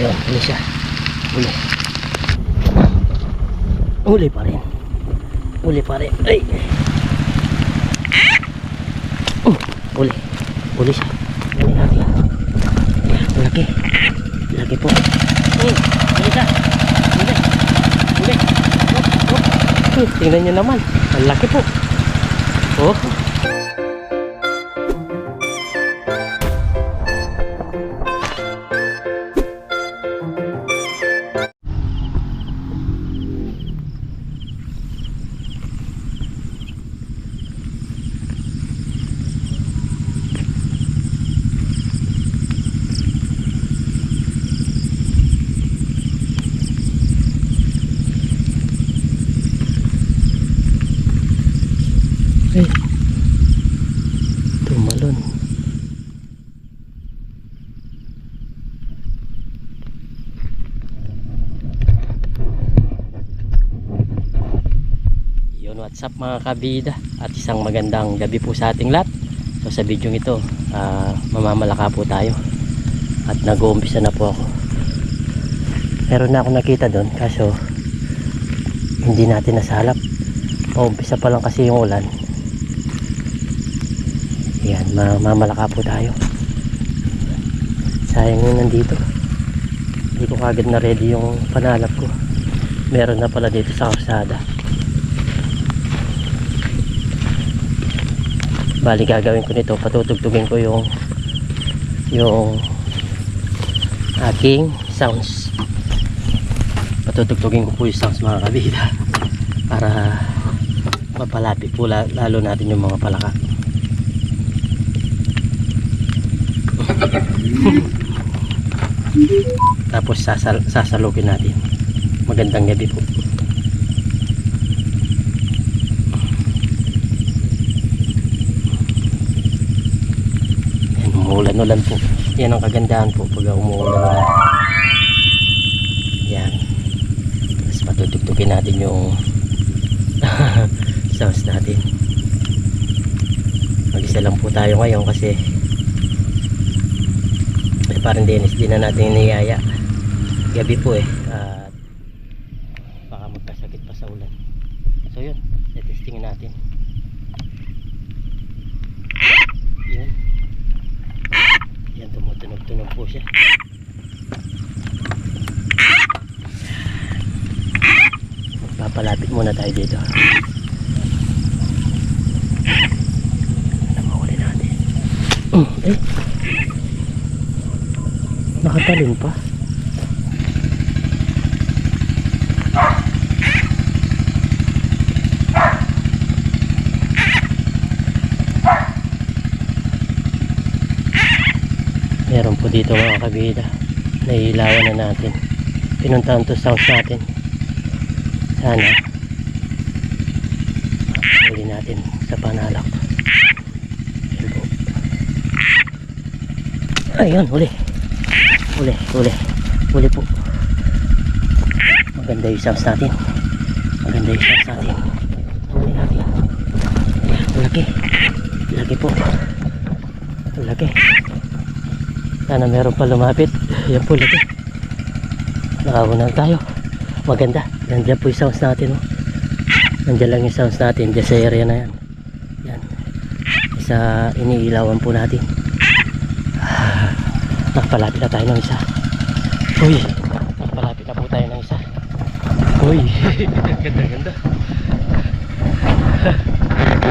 Ayun, huli siya. Huli. Huli pa rin. Huli pa rin. Ay! Oh, huli. Huli siya. Huli natin. Laki. Laki po. Hmm, huli siya. Huli. Huli. Hop, hop. Hmm, tingnan nyo naman. Ang laki po. Oh. Ay. Tumalon. Yun, what's up mga kabida at isang magandang gabi po sa ating lahat. So sa video ito, ah, mamamalaka po tayo at nag-uumpisa na po ako. Meron na ako nakita doon kaso hindi natin nasalap. Paumpisa pa lang kasi yung ulan. Yan, mamamalaka po tayo. Sayang yun nandito. Hindi ko kagad na ready yung panalap ko. Meron na pala dito sa karsada. Bali gagawin ko nito, patutugtugin ko yung yung aking sounds. Patutugtugin ko po yung sounds mga kabida para mapalapit po la- lalo natin yung mga palaka. Tapos sasal sasalukin natin. Magandang gabi po. Yan, umuulan-ulan po. Yan ang kagandahan po pag umuulan-ulan. Yan. Tapos patutugtugin natin yung sounds natin. Mag-isa lang po tayo ngayon kasi parang Dennis din na natin niyaya. Gabi po eh at baka magkasakit pa sa ulan. So yun testingin natin. Yun. Yan tumutunog-tunog po siya. Papalapit muna tayo dito. Namahuli natin. Eh Nakatalon pa. Meron po dito mga kabida. Nailawan na natin. Pinuntahan to sounds natin. Sana. Huli natin sa panalak. Ayun, huli. Huli, huli. Huli po. Maganda yung sounds natin. Maganda yung sounds natin. Huli natin. Laki. Laki po. Laki. Sana meron pa lumapit. Yan po laki. Nakaunan tayo. Maganda. Nandiyan po yung sounds natin. Oh. Nandiyan lang yung sounds natin. Diyan sa area na yan. Yan. Sa iniilawan po natin. Nakapalapit na tayo ng isa. Uy, nakapalapit na po tayo ng isa. Uy, ganda ganda.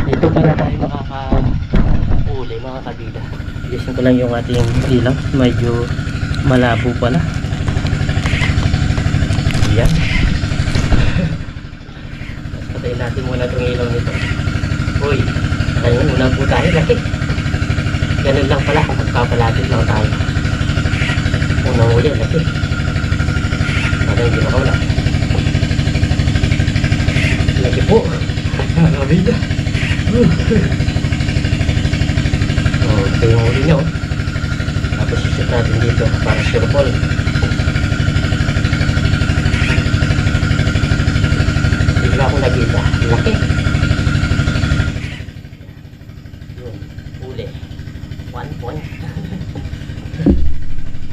Dito para tayo makaka-uli mga kabila. Bilisan ko lang yung ating ilaw. Medyo malabo pala. Yan. Tapos patayin natin muna itong ilaw nito. Uy, ayun, muna po tayo. Laki. Ganun lang pala kung magpapalapit lang tayo. Unang uli, laki. Para hindi makawala. Laki po. Nakabida. oh, ito yung uli niya. Oh. Tapos isit natin dito para sure ball. Bigla ko nakita. Laki. Yun, uli. One point.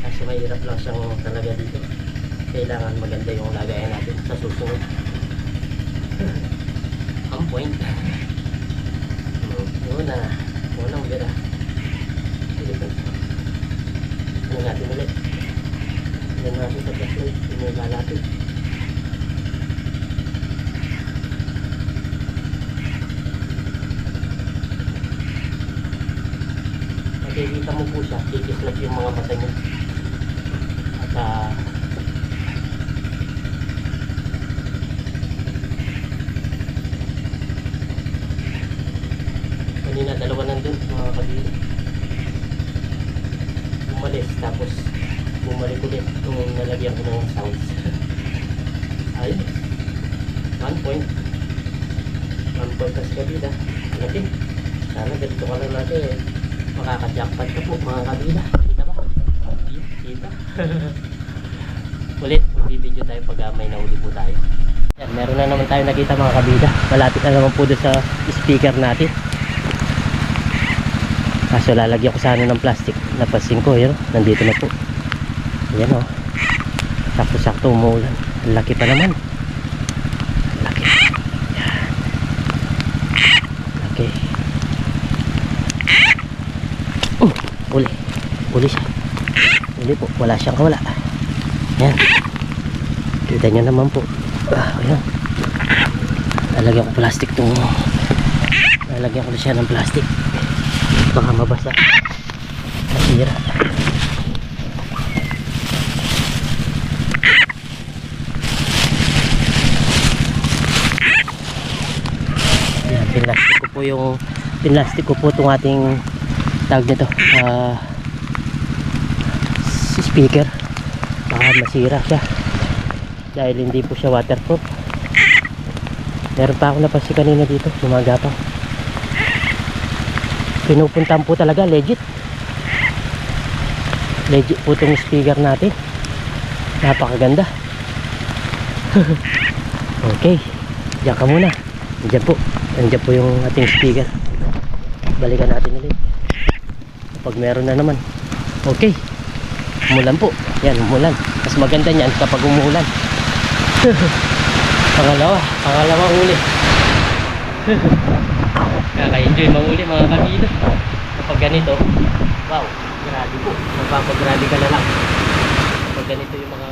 Kasi may mahirap lang siyang talaga dito. Kailangan maganda yung lagayan natin sa susunod. Ang point. Hmm, Una, unang bira. Sige po. Ano natin ulit. Ano natin sa flashlight. Ano yung lalapit. Makikita mo po siya, kikislap yung mga mata niya. At ah, kanina dalawa nandun mga kabili. Umalis tapos bumalik ulit nung nalagyan ko ng sounds. Ayun. One point. One point kasi kabila. Laki. Sana ganito ka lang natin eh makaka-jackpot ka po mga kabila. Kita ba? Kita. Ulit, magbibideo tayo pag ah, may nahuli po tayo. Yan, meron na naman tayo nakita mga kabida. Malapit na naman po doon sa speaker natin. Kaso lalagyan ko sana ng plastic. Napasin ko, yun. Nandito na po. Ayan o. Sakto-sakto umuulan. Ang laki pa naman. Ang Laki. Yan. Laki. Uh, uli. Uli siya. Uli po. Wala siyang kawala. Yan. Kita nyo naman po. Ah, ayan. Lalagyan ko plastic tong lalagyan ko siya ng plastic. Baka mabasa. Masira. Yan, pinlastic ko po yung pinlastic ko po itong ating tawag nito ah speaker. Baka masira siya. Dahil hindi po siya waterproof. Meron pa ako napansin kanina dito gumagapang pinupuntan po talaga legit. Legit po itong speaker natin. Napakaganda. Okay diyan ka muna. Diyan po. Nandiyan po yung ating speaker. Balikan natin ulit. Kapag meron na naman. Okay. Umulan po. Yan, umulan. Mas maganda niyan kapag umuulan. pangalawa. Pangalawang uli. Kaka-enjoy mahuli mga kabila. Kapag ganito, wow, grabe po. Mapapagrabe ka na lang. Kapag ganito yung mga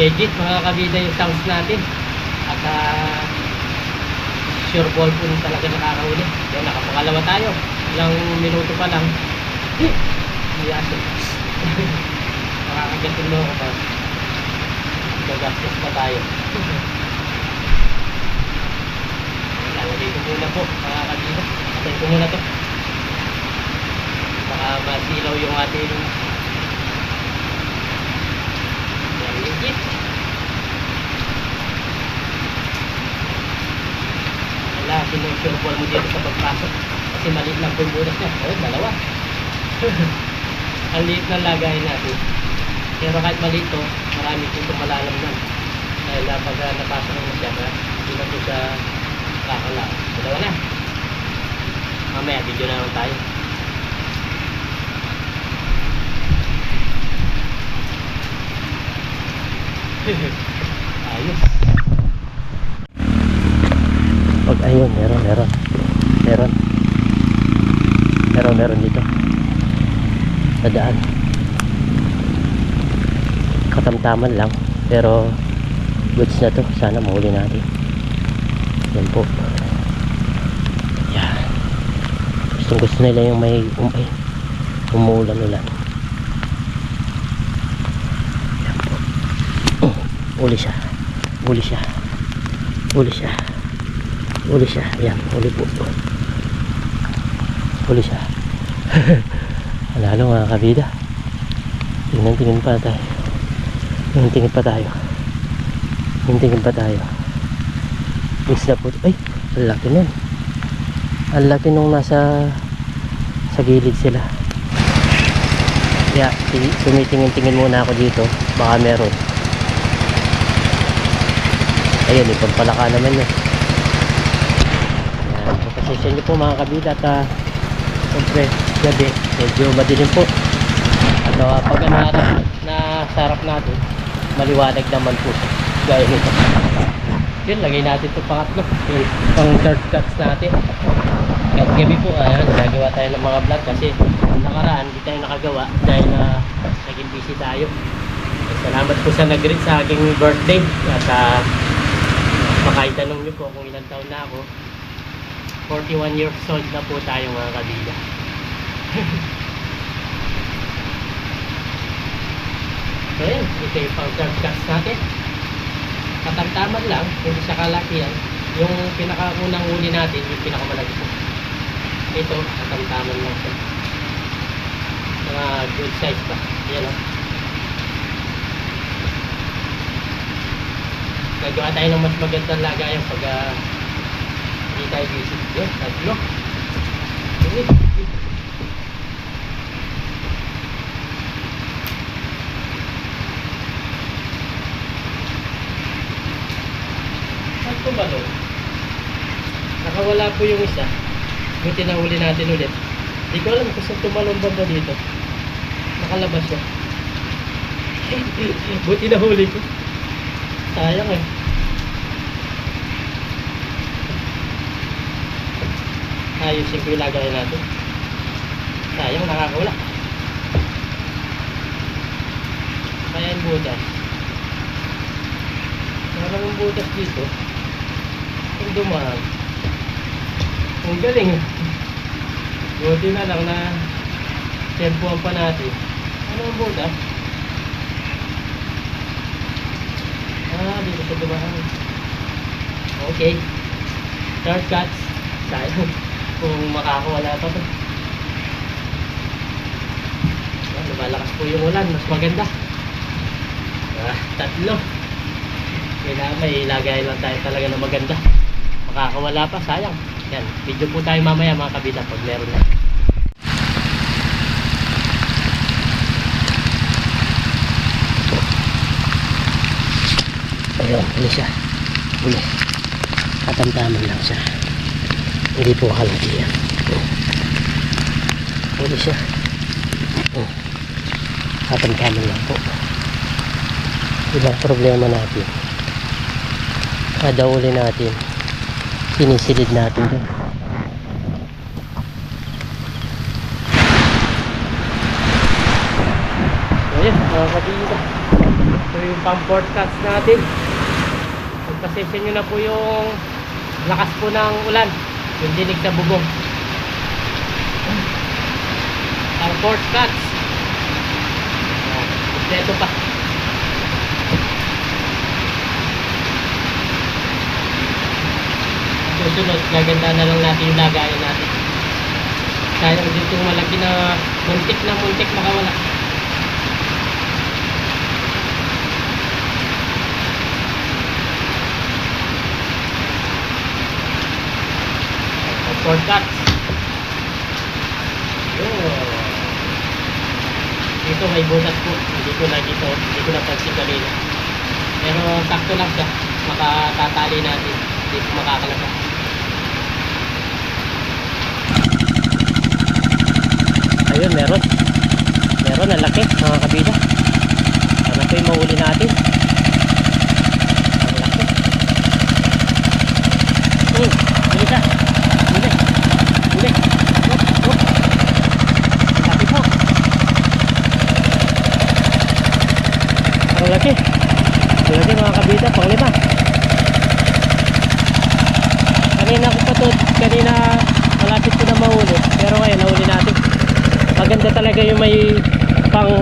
legit mga kabida yung sounds natin. At uh, sure ball po talaga nakakahuli. Yan nakapangalawa tayo. Ilang minuto pa lang. Yaso makakagatin mo ako pa gagastos pa tayo. Lalagay ko muna po mga kabida. Atay ko muna to. Baka masilaw yung ating legit wala sinusurbol mo dito sa pagpasok. Kasi maliit lang po yung butas niya. Oh dalawa. Ang liit ng lagayin natin. Pero kahit maliit to marami po itong malalam lang dahil uh, pag uh, napasok mo siya hindi na po siya kakala. Dalawa na. Mamaya video na naman tayo ayos. Pag ayun meron meron. Meron. Meron meron dito. Sa daan katamtaman lang pero goods na to. Sana mahuli natin. Yan po. Yan gustong gusto nila yung may um, ay, umuulan ulan yan po uli siya uli siya uli siya uli siya yan uli po uli siya Panalo mga kabida. Tingnan tingin pa tayo. Tingnan tingin pa tayo. Tingnan tingin pa tayo. Isla po. Ay, laki nun. Ang laki nung nasa sa gilid sila. Kaya ti- tumitingin-tingin muna ako dito. Baka meron. Ayun, may pampalaka naman yun. Yan, pagpasensya nyo po mga kabida at uh, siyempre gabi, medyo madilim po. At uh, pag ano natin, na sarap natin, maliwanag naman po. Gaya nito. Yun, lagay natin ito pangatlo. Yung pang third cuts natin. Kahit gabi po, ayan, gagawa tayo ng mga vlog kasi nakaraan, hindi tayo nakagawa dahil na naging busy tayo. Salamat po sa nag-greet sa aking birthday at uh, makaitanong niyo po kung ilang taon na ako. 41 years old na po tayo mga kabila. so yun, ito yung pang third cuts natin. Katamtaman lang, hindi siya kalakihan. Yung pinakaunang huli natin, yung pinakamalaki po. Ito, katamtaman lang siya. Mga good size pa. Yan o. Nagawa tayo ng mas magandang lagayan pag ah, hindi tayo busy. Yun, tatlo. Yun. Saan po ba no? Nakawala po yung isa. Buti na huli natin ulit. Hindi ko alam kung saan tumalong banda dito. Nakalabas siya. Buti na huli ko. Sayang eh. Ayusin ko yung lagay natin. Sayang, nakakawala. Kaya yung butas. Parang yung butas dito. Ang dumaan. Ang galing. Buti na lang na tempuan pa natin. Ano ang butas? Ah, dito sa dumaan. Okay. Shortcuts. Sayang. Kung makakawala pa to. Ah, lumalakas po yung ulan. Mas maganda. Ah, tatlo. Kailangan may ilagay lang tayo talaga na maganda. Makakawala pa, sayang. Yan, video po tayo mamaya mga kabita pag meron na. Ayun, huli siya. Huli. Katamtaman lang siya. Hindi po kalaki yan. Huli siya. Oh. Katamtaman lang po. Ibang problema natin. Kada huli natin, sinisilid natin doon. Ayun, mga kabila. Ito yung pang forecast natin. Pagpasensya nyo na po yung lakas po ng ulan. Yung dinig sa bubong. Ang forecast. Ayan, Kompleto pa. Susunod, gaganda na lang natin yung lagayan natin. Sayang dito malaki na muntik na muntik makawala. Shortcut. Yun. Dito may butas po. Hindi ko na dito, hindi ko napansin kanina. Pero sakto lang siya. Makatatali natin. Hindi po makakalabas. Ayun, meron. Meron, ang laki, mga kabida. Ano po yung mahuli natin? Ang laki. Hmm, bisa. Huli. Huli. Hop, hop. Laki po. Ang laki. Laki mga kabida, pang lima. Kanina ko pa to, kanina malapit ko na mahuli. Pero ngayon, nahuli natin. Maganda talaga yung may pang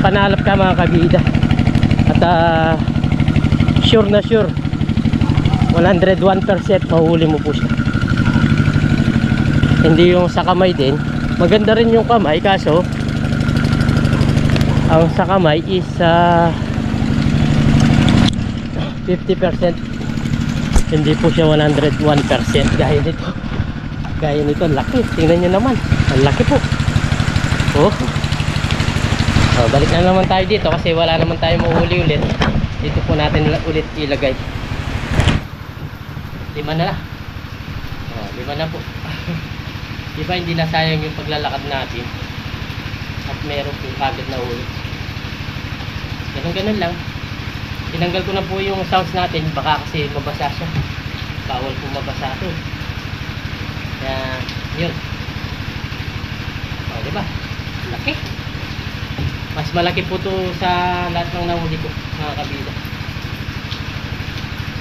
panalap ka mga kabida. At ah, sure na sure 101% mahuli mo po siya hindi yung sa kamay din maganda rin yung kamay kaso ang sa kamay is ah, 50% hindi po siya 101% gaya nito gaya nito laki tingnan nyo naman ang laki po oh Oh, balik na naman tayo dito kasi wala naman tayo mahuli ulit. Dito po natin ulit ilagay. Lima na lang. Oh, lima na po. Di ba hindi na sayang yung paglalakad natin? At meron po kagad na ulit. Ganun ganun lang. Tinanggal ko na po yung sounds natin. Baka kasi mabasa siya. Bawal po mabasa ito. Kaya, yun. O, di ba? Laki. Mas malaki po to sa lahat ng nahuli ko, mga kabila.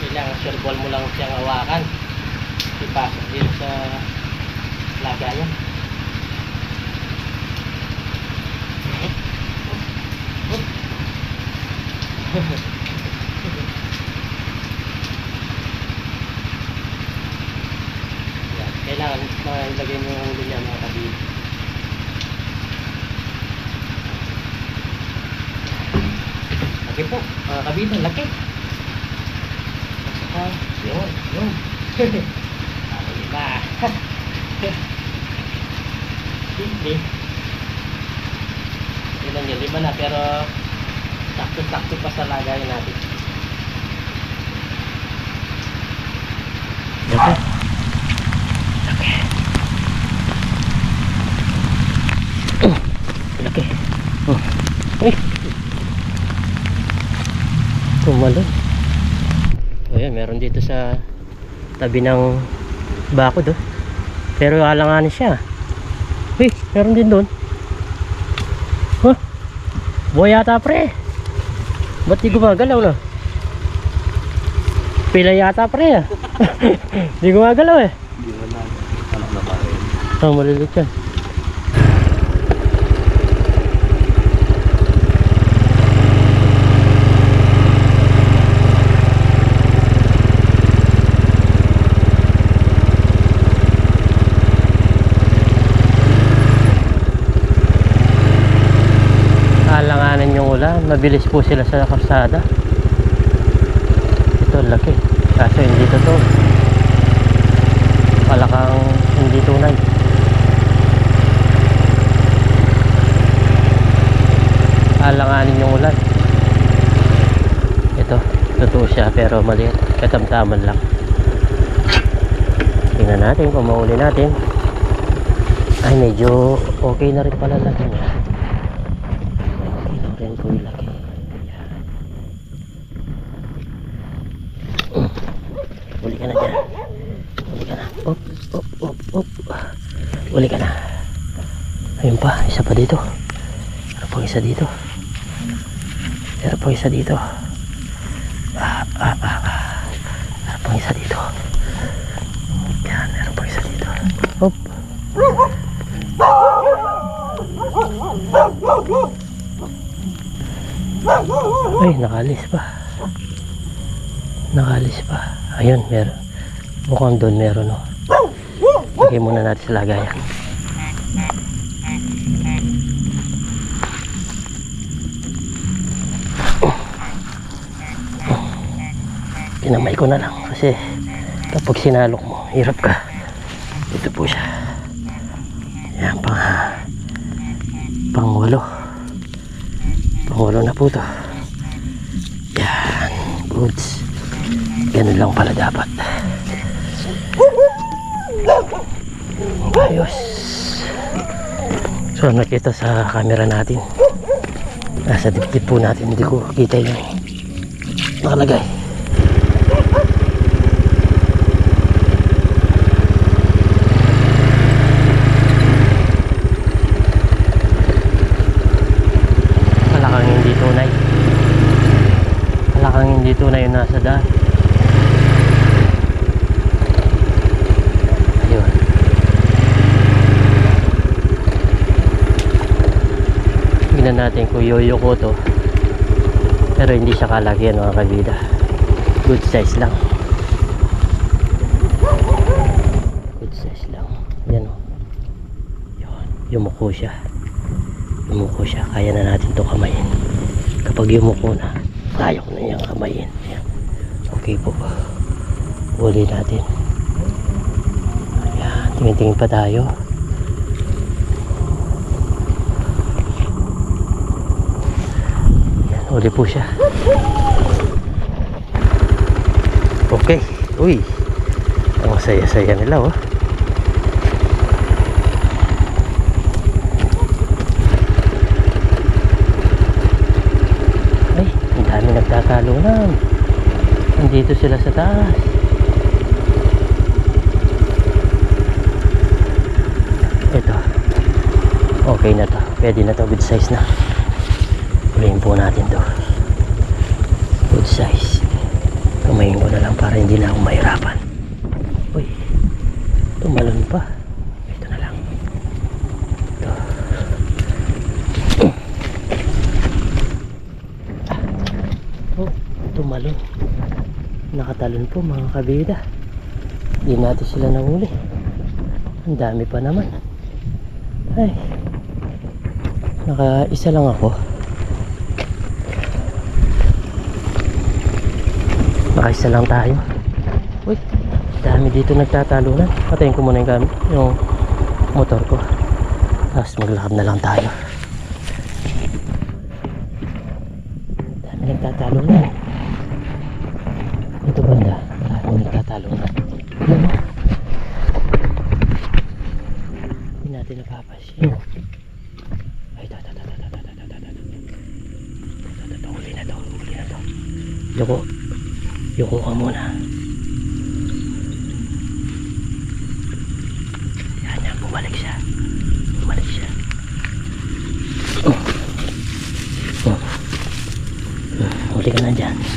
Kailangan sure ball mo lang siyang hawakan. Ipasok dito sa lagayan. Yan. Kailangan mailagay mo yung ulo niya mga kabila. Laki po, mga kabila, laki. Ah, yun, yun. Ako lima. Hindi. Ilan yun, lima na, pero sakto-sakto pa sa lagayan natin. Laki. Laki. Oh, laki. Oh. Uy. Tumalon. O yan, meron dito sa tabi ng bakod oh. Pero alanganin siya. Uy, meron din doon. Huh? Buhay yata pre. Ba't di gumagalaw na? Pila yata pre ah. di gumagalaw eh. Hindi na anak na pa rin. Malilit yan. Alanganin yung ulan. Mabilis po sila sa karsada. Ito laki. Kaso hindi to to. Palakang hindi tunay. alanganin yung ulan ito totoo siya pero maliit katamtaman lang tingnan natin kung mauli natin ay medyo okay na rin pala laki niya okay na rin po yung laki Yan. Mm. uli ka na dyan uli ka na op op op op uli ka na ayun pa isa pa dito ano pang isa dito Meron pang isa dito. Ah, ah, ah, ah. Meron pang isa dito. Yan, meron pang isa dito. Hop. Ay, nakalis pa. Nakalis pa. Ayun, meron. Mukhang doon meron, no. Lagay muna natin sa lagayan. Kinamay ko na lang kasi kapag sinalok mo, hirap ka. Ito po siya. Yan, pang pang walo. Pang walo na po to. Yan, goods. Ganun lang pala dapat. So nakita sa camera natin. Nasa dibdib po natin, hindi ko kita yung nakalagay. Malakang hindi tunay. Malakang hindi tunay yung nasa daan. Ayun. Tingnan natin kung yoyo ko to. Pero hindi siya kalagyan mga kabida. Good size lang. Good size lang. Yan o. Yun. Yumuko siya yumuko siya kaya na natin to kamayin kapag yumuko na kaya ko na niyang kamayin okay po huli natin ayan tingin-tingin pa tayo ayan huli po siya Okay. Uy. Ang saya-saya nila oh. Ay, ang dami nagtatalunan. Nandito sila sa taas. Ito. Okay na to. Pwede na to. Good size na. Ulihin po natin to. Good size. Tumayin ko na lang para hindi na ako mahirapan. Uy. Tumalon pa. Ito na lang. Ito. Oh, tumalon. Nakatalon po mga kabida. Hindi natin sila nahuli. Ang dami pa naman. Ay. Naka isa lang ako. Isa lang tayo. Uy, dami dito nagtatalunan. Patayin ko muna yung, gam- yung motor ko. Tapos maglakad na lang tayo.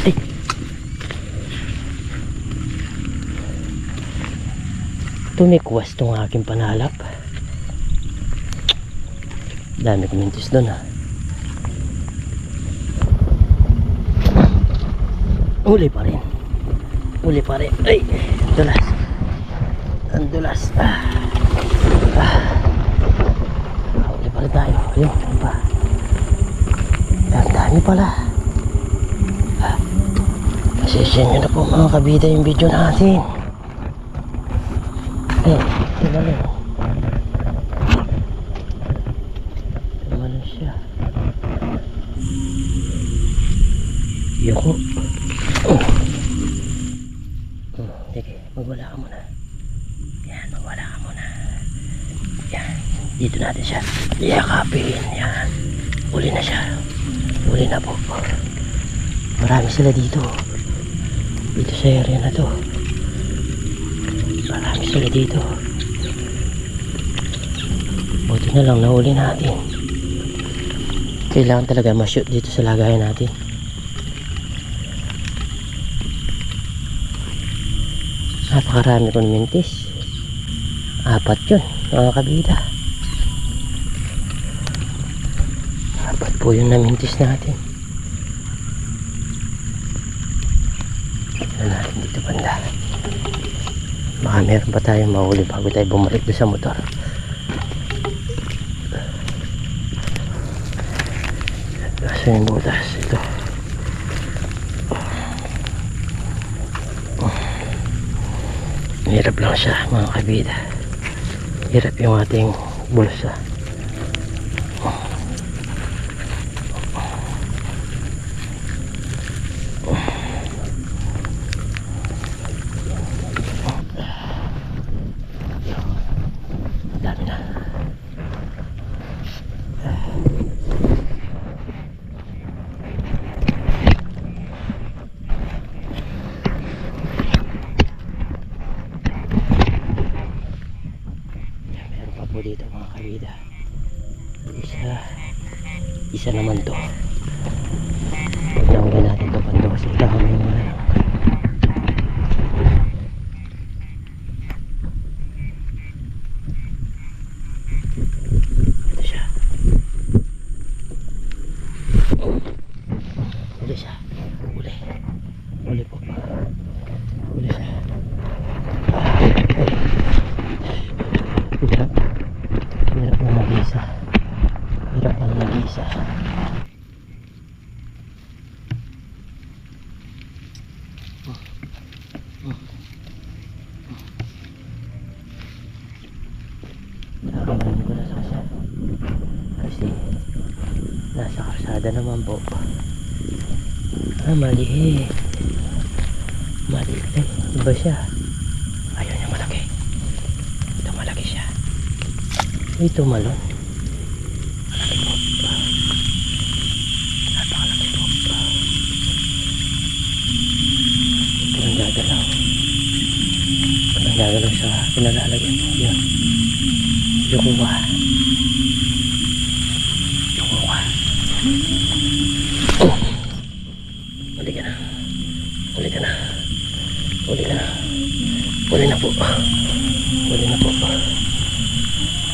Ay! Tumikwas tong aking panalap. Dami kumintis doon ha. Uli pa rin. Uli pa rin. Ay! Dulas. Ang dulas. Ah. Ah. Uli pa rin tayo. Ayun, pa. Ang dami pala. Nyo na po mga kabida yung video natin. Eh, tumalon. Tumalon siya. Yoko. Oh. Hmm, sige, magwala ka muna. Yan, magwala ka muna. Yan, dito natin siya. Yakapin, yan. Uli na siya. Uli na po. Marami sila dito. Dito sa area na to. Marami sila dito. Buti na lang nahuli natin. Kailangan talaga ma-shoot dito sa lagayan natin. Napakarami kong mintis. Apat yun, mga kabida. Apat po yung namintis natin. Tignan natin dito banda. Baka meron pa tayong mahuli bago tayo bumalik doon sa motor. Kaso yung butas, ito. Hirap lang siya mga kabida. Hirap yung ating bulsa. Dami na. Yan, meron pa po dito mga kabida. Isa, isa naman to. Pagdanggan natin to pando kasi dami mo na lang. Ito siya. Uli siya. Uli. Uli po. Uli siya. Hirap. Hirap na mag-isa. Hirap na mag-isa. Nakakabalan ko na sa kasal. Kasi nasa Ah, maliit. Eh. Iba siya. Ayaw niya malaki. Ito malaki siya. Ito malon. Malaki po. Napakalaki po. Ito ang gagalaw. Ito ang gagalaw sa pinalalagyan. Yun. Yukuwa. Yukuwa.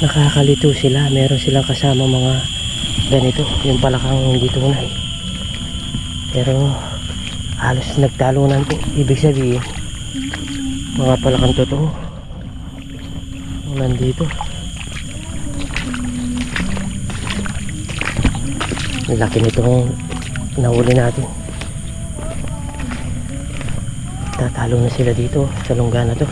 Nakakalito sila. Meron silang kasama mga ganito. Yung palakang hindi tunay. Pero halos nagtalunan po. Ibig sabihin, mga palakang totoo. Nandito. Laki nitong nahuli natin. Tatalo na sila dito sa lungga na to.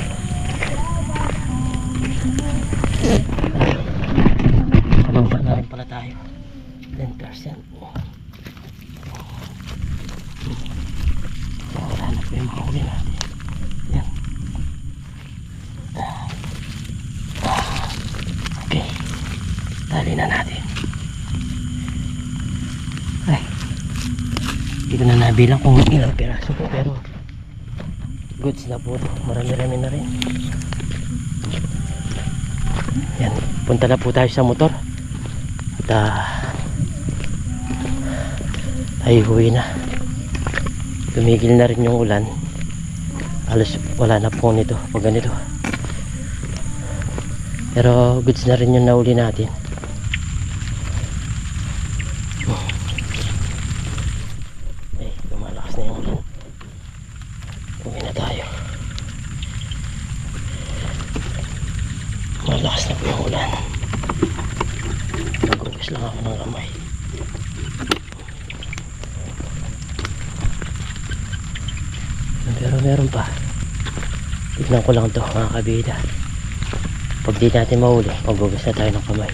Hanap ko yung mga huli natin. Yan. Okay. Tali na natin. Ay. Hindi ko na nabilang kung ilang piraso po pero goods na po. Marami-rami na rin. Yan. Punta na po tayo sa motor. At ah, tayo huwi na. Tumigil na rin yung ulan. Halos wala na po nito pag ganito. Pero goods na rin yung nauli natin. Eh, lumalakas na yung ulan. Uwi na tayo. Na po yung ulan. Nagugas lang ako ng meron pa. Tignan ko lang to mga kabida. Pag di natin mahuli, magugas na tayo ng kamay.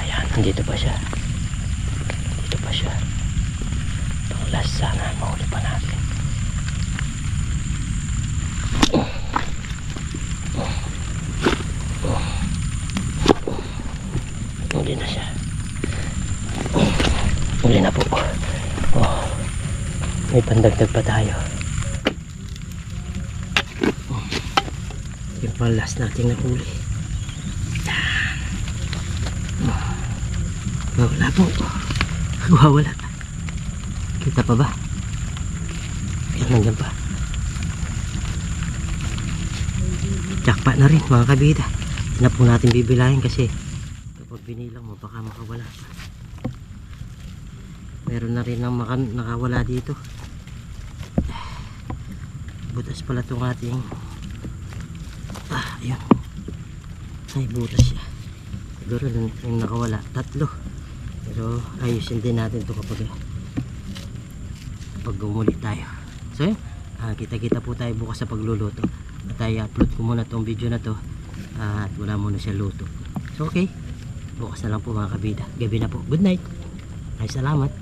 Ayan, nandito pa siya. Dito pa siya. Pang last sana, mahuli pa natin. Huli na siya. Huli na po. Oh, may pandagdag pa tayo. Yung pang last nating nahuli. Wala po. Wawala. Kita pa ba? Yan nandyan pa. Jackpot na rin mga kabida. Na po natin bibilahin kasi kapag binilang mo baka makawala pa. Meron na rin ang nakawala dito. Butas pala itong ating ah, ayun. Ay, butas siya. Siguro lang yung nakawala. Tatlo. Pero ayusin din natin ito kapag pag umuli tayo. So yun, ah, kita-kita po tayo bukas sa pagluluto. At ay upload ko muna tong video na to ah, at wala muna siya luto. So okay, bukas na lang po mga kabida. Gabi na po. Good night. Ay salamat.